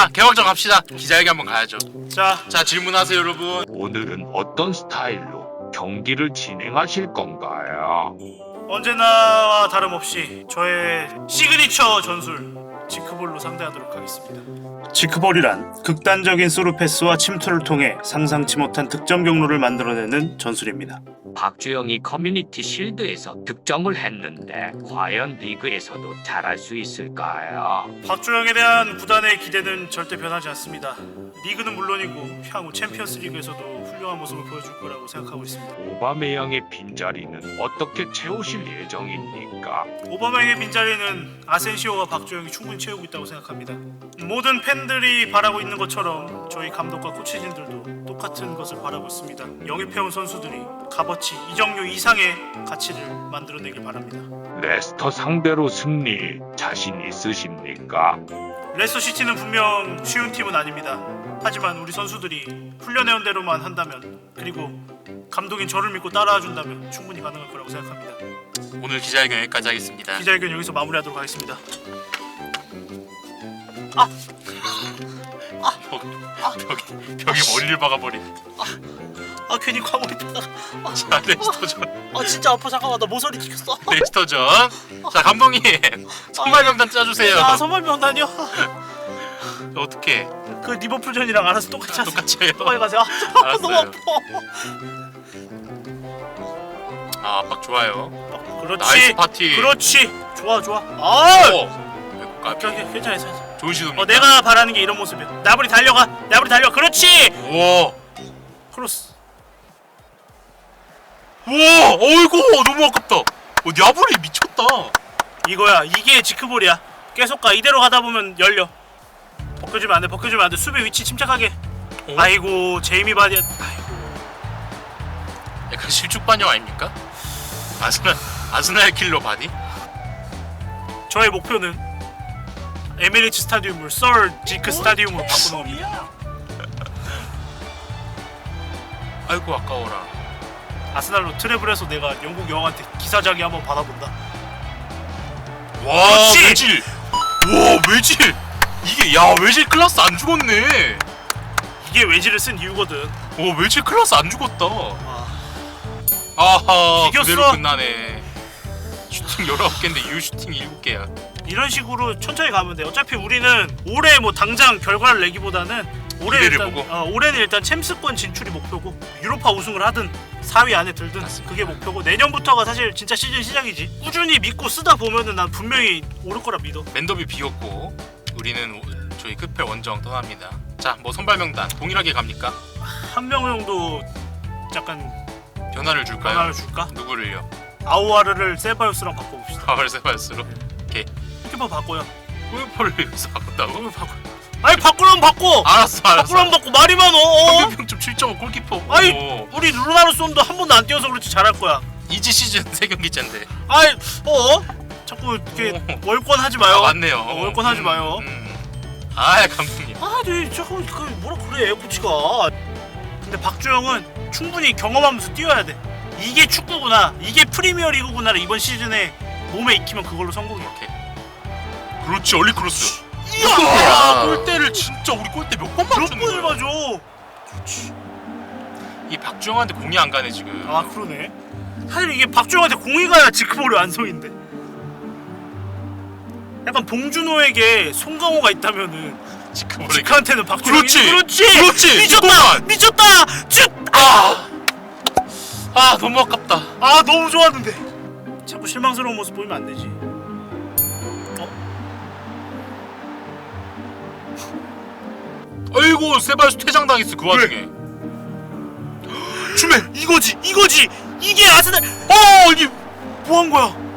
자 개막전 갑시다. 기자회견 한번 가야죠. 자, 자 질문하세요 여러분. 오늘은 어떤 스타일로 경기를 진행하실 건가요? 언제나와 다름없이 저의 시그니처 전술 지크볼로 상대하도록 하겠습니다. 지크볼이란 극단적인 스루 패스와 침투를 통해 상상치 못한 득점 경로를 만들어내는 전술입니다. 박주영이 커뮤니티 실드에서 득점을 했는데 과연 리그에서도 잘할 수 있을까요? 박주영에 대한 구단의 기대는 절대 변하지 않습니다. 리그는 물론이고 향후 챔피언스 리그에서도 훌륭한 모습을 보여줄 거라고 생각하고 있습니다. 오바메양의 빈자리는 어떻게 채우실 예정입니까? 오바마의 빈자리는 아센시오와 박주영이 충분히 채우고 있다고 생각합니다. 모든 팬들이 바라고 있는 것처럼 저희 감독과 코치진들도 똑같은 것을 바라고 있습니다. 영입해온 선수들이 값어치 이정료 이상의 가치를 만들어내길 바랍니다. 레스터 상대로 승리 자신 있으십니까? 레스터 시티는 분명 쉬운 팀은 아닙니다. 하지만 우리 선수들이 훈련해온 대로만 한다면 그리고 감독인 저를 믿고 따라와 준다면 충분히 가능할 거라고 생각합니다. 오늘 기자회견 여기까지 하겠습니다. 기자회견 여기서 마무리하도록 하겠습니다. 벽, 벽에 머리를 박아버린. 아 괜히 과몰입했다가 자 레스터전. 아 진짜 아파 잠깐만 나 모서리 찍혔어. 레스터전. 자 감독님 선발 명단 짜주세요. 아 선발 명단이요? 어떻게 그 리버풀전이랑 알아서 똑같이 하세요. 똑같이 해요? 똑같이 가세요. 아, 알았어요. 너무 아파. 아 압박 좋아요. 그렇지. 나이스 파티. 그렇지. 좋아 좋아. 아. 오. 아이고, 오케이 오케이 괜찮아 괜찮아. 좋은 시도입니다. 어 내가 바라는 게 이런 모습이야. 나불이 달려가. 나불이 달려. 그렇지. 오. 크로스. 우와, 어이구, 너무 아깝다. 어, 야불이 미쳤다. 이거야. 이게 지크볼이야. 계속 가. 이대로 가다 보면 열려. 벗겨주면 안 돼. 벗겨주면 안 돼. 수비 위치 침착하게. 어? 아이고 제이미 바디. 아이고. 약간 실축 반영 아닙니까? 아스날, 아스날 킬러 바디? 저의 목표는 에미리츠 스타디움을 썰 지크 스타디움으로 바꾸는 겁니다. 아이고, 아까워라. 아스날로 트래블해서 내가 영국 여왕한테 기사자기 한번 받아본다. 와, 그렇지! 외질. 와, 외질. 이게, 야, 외질 클라스 안 죽었네. 이게 외지를 쓴 이유거든. 오, 외질 클라스 안 죽었다. 아, 아하, 이겼어. 그대로 끝나네. 슈팅 19개인데 유 슈팅이 7개야. 이런 식으로 천천히 가면 돼. 어차피 우리는 올해 뭐 당장 결과를 내기보다는 올해 일단 보고. 어, 올해는 일단 챔스권 진출이 목표고 유로파 우승을 하든 4위 안에 들든 맞습니다. 그게 목표고 내년부터가 사실 진짜 시즌 시작이지. 꾸준히 믿고 쓰다 보면은 난 분명히 오를 거라 믿어. 맨더비 비었고 우리는 오- 저희 끝에 원정 떠납니다. 자, 뭐 선발 명단 동일하게 갑니까? 한 명 정도 약간 변화를 줄까요? 변화를 줄까? 누구를요? 아우아르를 세바요스랑 바꿔봅시다. 파월세발스로 오케이. 키퍼 바꿔요. 골포를 여기서 바꾼다고? 그걸 바꿔. 아니 바꾸려면 바꿔. 알았어, 알았어. 바꾸려면 바꿔. 말이 많어. 어? 평균 7.5 골키퍼. 아니 오, 우리 루나르 솜도 한 번도 안 뛰어서 그렇지 잘할 거야. 이지 시즌 세 경기째인데. 아이 어? 자꾸 이렇게 오. 월권 하지 마요. 아, 맞네요. 어, 월권 하지 음, 마요. 음. 아, 감독님. 아, 네, 자꾸 그 뭐라 그래 코치가. 근데 박주영은 충분히 경험하면서 뛰어야 돼. 이게 축구구나. 이게 프리미어 리그구나를 이번 시즌에 몸에 익히면 그걸로 성공이야. 그렇지, 얼리 크로스. 이야! 골대를 진짜 우리 골대 몇번몇 맞추는 번을 거야? 맞아? 이 박주영한테 공이 안 가네 지금. 아 그러네. 사실 이게 박주영한테 공이 가야 지크볼이 완성인데. 약간 봉준호에게 송강호가 있다면은 지금 지크한테는 박주영이 그렇지! 그렇지 그렇지! 미쳤다 이거만! 미쳤다 슛! 아, 아 너무 아깝다. 아 너무 좋았는데 자꾸 실망스러운 모습 보이면 안 되지 아이고 세발수 퇴장당했어 그 와중에. 주메 이거지 이거지 이게 아스날 어 이게 뭐 한 거야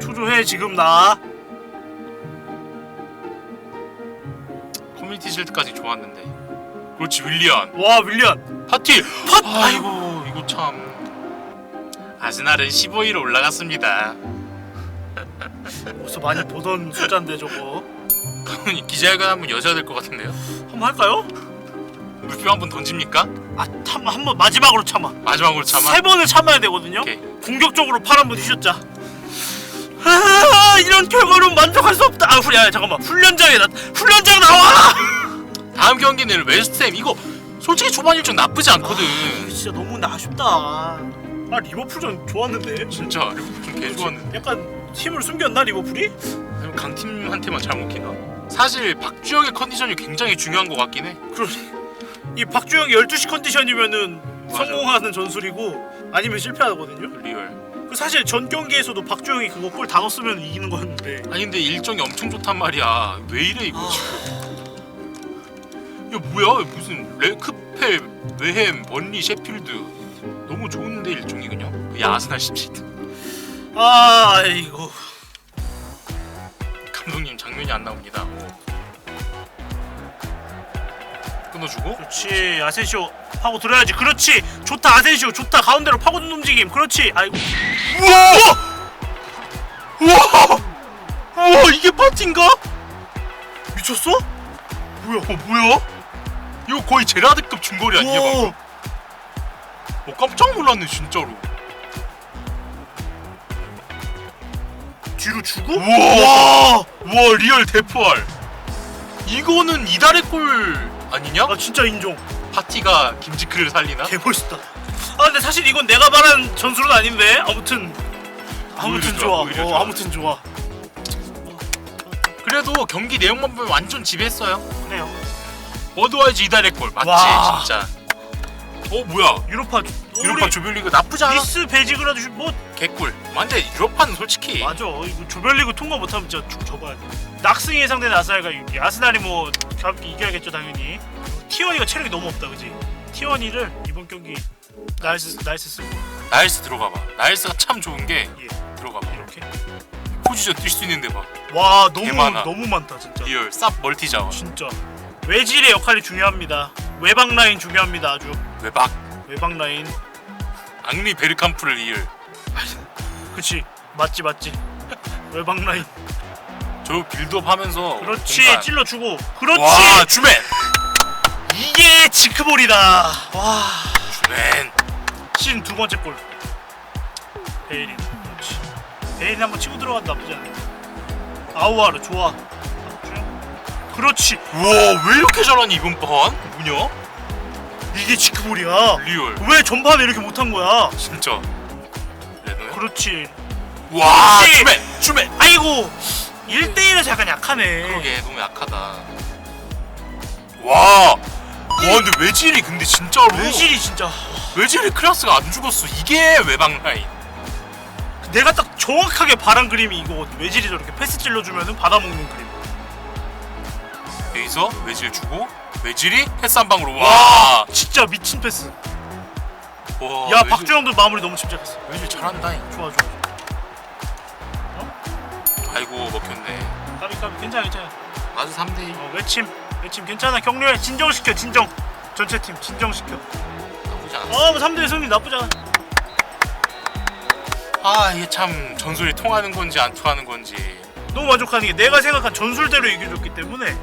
초조해 지금 나 커뮤니티 실드까지 좋았는데. 그렇지 윌리안. 와 윌리안 파티. 팟! 아이고 이거 참. 아스날은 15위로 올라갔습니다. 어디서 많이 보던 숫자인데 저거 그러니 기자회견 한번 여셔야 될 것 같은데요. 한번 할까요? 물표 한번 던집니까? 아한번 마지막으로 참아 마지막으로 참아. 세 번을 참아야 되거든요 오케이. 공격적으로 팔 한번 휘셨자 아 이런 결과로 만족할 수 없다. 아, 후, 야, 잠깐만. 훈련장에 나 훈련장 나와. 다음 경기는 웨스트햄 이거 솔직히 초반 일정 나쁘지 않거든. 이거 진짜 너무 아쉽다. 아, 리버풀전 좋았는데. 진짜 리버풀 좀개 좋았는데. 약간 힘을 숨겼나 리버풀이? 아니면 강팀한테만 잘 먹히나? 사실 박주영의 컨디션이 굉장히 중요한 것 같긴 해. 그러니 이 박주영이 12시 컨디션이면은 맞아. 성공하는 전술이고 아니면 실패하거든요. 리얼. 그 사실 전 경기에서도 박주영이 그거 골 다 넣었으면 이기는 거였는데 아니 근데 일정이 엄청 좋단 말이야. 왜 이래 이거 아. 지금? 이거 뭐야? 무슨 레크펠, 웨햄, 번리, 셰필드 너무 좋은데 일정이 그냥. 야 아스날 17등. 아 이거 감독님 장면이 안 나옵니다. 끊어주고 그렇지 아센시오 파고 들어야지 그렇지 좋다 아센시오 좋다 가운데로 파고든 움직임 그렇지 아이고 우와! 우와! 우와 이게 파티인가? 미쳤어? 뭐야? 어, 뭐야? 이거 거의 제라드급 중거리 아니야 방금? 오, 어 깜짝 놀랐네 진짜로. 뒤로 주고 우와! 우와 리얼 대포알. 이거는 이달의 골 아니냐? 아 진짜 인정 파티가 김지크를 살리나? 개멋있다 아 근데 사실 이건 내가 말한 전술은 아닌데 아무튼 아무튼 오히려 좋아 좋아, 오히려 어, 좋아. 아무튼 좋아 그래도 경기 내용만 보면 완전 지배했어요. 그래요 어드와이즈 이달의 골 맞지 와. 진짜. 어 뭐야? 유로파 유로파 조별리그 나쁘지 않아. 미스 베지그라도 주- 뭐 개꿀. 근데 유로파는 솔직히. 맞아. 이거 조별리그 통과 못하면 진짜 죽 접어야. 돼 낙승이 예상되는 아스날과 아스날이 뭐 가볍게 이겨야겠죠 당연히. T1이가 체력이 너무 없다 그지? T1이를 이번 경기 나이스 나이스 쓰고. 나일스 들어가봐. 나일스가 참 좋은 게 예. 들어가봐. 이렇게? 포지션 뛸 수 있는데 막. 와 너무 개 많아. 너무 많다 진짜. 리얼. 쌉 멀티 자원 진짜. 외질의 역할이 중요합니다. 외박 라인 중요합니다 아주. 외박 외박 라인. 앙리 베르캄프를 리얼 그치. 맞지 맞지. 외박 라인. 저 빌드업 하면서 그렇지. 뭔가- 찔러 주고. 그렇지. 와 주맨! 이게 지크볼이다. 와. 주맨! 시즌 두 번째 골. 그렇지. 베일린 한번 치고 들어가도 나쁘지 않아. 아우아르 좋아. 그렇지. 우와 왜 이렇게 잘하니 이번 판? 뭐냐 이게 지크볼이야. 리얼. 왜 전반에 이렇게 못한 거야? 진짜. 레노야 그렇지. 와 그렇지. 주맨 주맨 아이고 1대1에서 약간 약하네. 그러게 너무 약하다. 와. 와, 근데 외질이 근데 진짜로? 외질이 진짜. 외질이 클라스가 안 죽었어. 이게 외박 라인. 내가 딱 정확하게 바란 그림이 이거거든. 외질이 저렇게 패스 찔러주면은 받아먹는 그림. 여기서 외질 주고 외질이? 패스 한 방으로. 와, 진짜 미친 패스. 와 야 외질- 박주영도 마무리 너무 침착했어. 외질 잘한다. 좋아 좋아 아이고 먹혔네. 까비 까비. 괜찮아 괜찮아. 아주 3대 2 어, 외침. 외침 괜찮아. 격려해. 진정시켜 진정. 전체 팀 진정시켜. 나쁘지 않아. 어뭐 3대1 승리 나쁘지 않아. 아 이게 참 전술이 통하는 건지 안 통하는 건지. 너무 만족하는 게 내가 생각한 전술대로 이겨줬기 때문에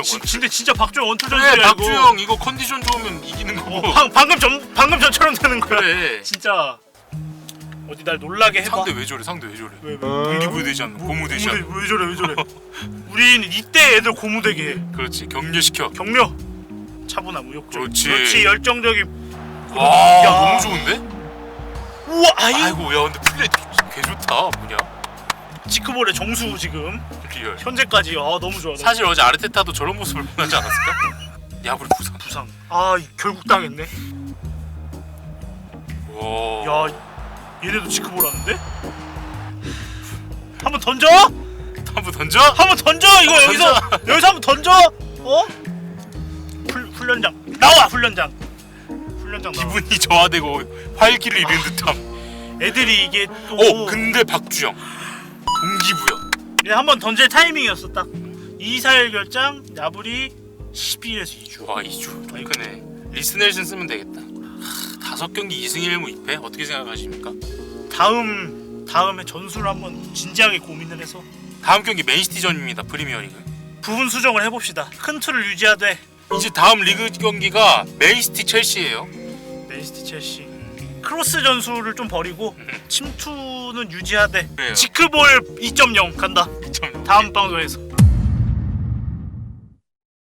박주영 지, 원투. 근데 진짜 박주영 원투 그래 전술이야 이거. 박주영 이거 컨디션 좋으면 이기는 거고 어, 방, 방금 전 방금 전처럼 되는 거야. 그래. 진짜. 어디 날 놀라게 해봐. 상대 왜 저래 상대 왜 저래? 왜, 왜? 동기부여되지 않나? 고무되지 고무대, 않나? 왜 저래 왜 저래? 우린 이때 애들 고무되게 해. 그렇지 격려시켜. 격려. 차분함 우욕적 그렇지. 그렇지 열정적인 와 야. 너무 좋은데? 우와 아이 아이고 야 근데 플레이 개 좋다 뭐냐? 지크볼의 정수 지금 리얼 현재까지 아 너무 좋아 너무 사실 어제 아르테타도 저런 모습을 보내지 않았을까? 야구리 부상. 부상. 아 이- 결국 당했네. 와. 야 얘네도 지크볼 하는데? 한번 던져? 한번 던져? 한번 던져! 이거 여기서 여기서 한번 던져! 어? 훌, 훈련장. 나와! 훈련장. 훈련장 나와. 기분이 저하되고 활기를 잃은 듯함. 애들이 이게 또어 근데 박주영. 동기부여. 얘 한번 던질 타이밍이었어 딱. 241 결장 야불이 12에서 2주. 와 2주. 좀 크네. 리스넬슨 쓰면 되겠다. 하, 다섯 경기 2승 1무 2패? 어떻게 생각하십니까? 다음 다음에 전술을 한번 진지하게 고민을 해서. 다음 경기 맨시티전입니다 프리미어리그. 부분 수정을 해봅시다. 큰 틀을 유지하되. 이제 다음 리그 경기가 맨시티 첼시예요. 맨시티 첼시 크로스 전술을 좀 버리고 침투는 유지하되 그래요. 지크볼 2.0 간다. 좀 다음 방송에서